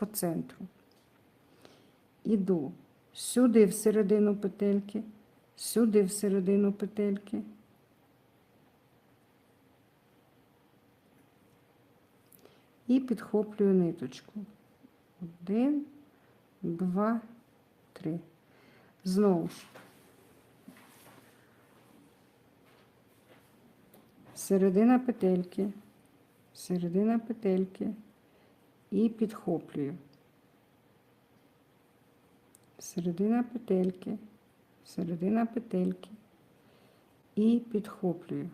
по центру. Іду сюди в середину петельки, сюди в середину петельки. І підхоплюю ниточку. Один, два, три. Знову ж. Середина петельки, середина петельки і підхоплюю. Середина петельки, середина петельки і підхоплюю.